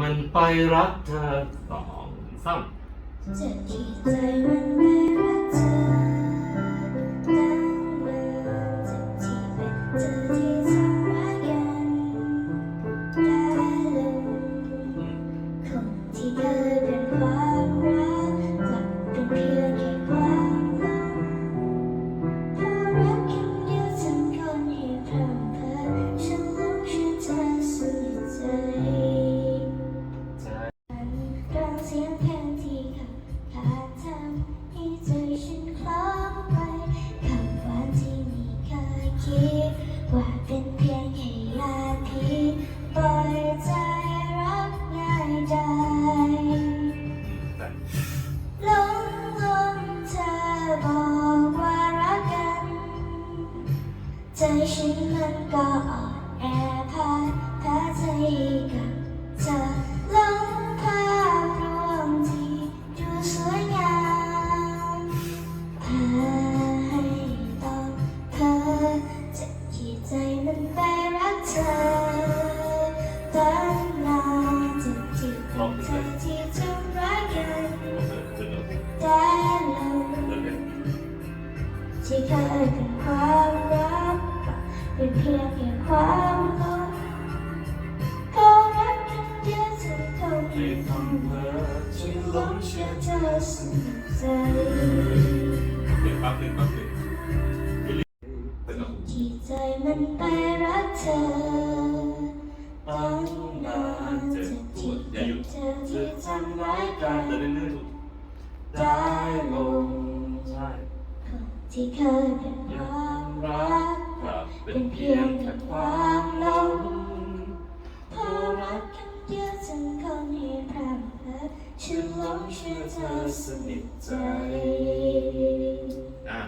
มันไปรักเธอสองสามจะที่ใจมันไม่รักเธอตั้งเมื่อจะที่เป็นเธอ สียงเพลงที่ขับผ่านทำให้ใจฉันคล้องไปคำหวานที่ไม่เคยคิดว่าเป็นเพียงแค่ยาพิษปล่อยใจรักง่ายได้แต่หลงหลงเธอบอกว่ารักกัน ใจฉันมันก็อ่อนแอพาแพ้ใจกับ เธอที่ทำร้ายกันเดินแต่ลงเดินเดินที่เคยเป็นความรักเป็นเพียงแค่ความหลงก็รักกันเดียวเธอคงที่ทำเธอฉันหลงเชื่อเธอสนิทใจเดินปั๊บเดินปั๊บนเดินเดินที่ใจมันไปรักเธอตั้งนาน เจ็บปวดอย่าหยุดเธอที่ทำร้ายกัเดินเรื่อยๆได้ลงใช่ที่เคยเป็นความรักกลับเป็นเพียงแค่ความหลงพราะรักกันเยวฉันคงให้พร่ำเพ้อฉันหลงเชื่อเธอสนิทใจอ่า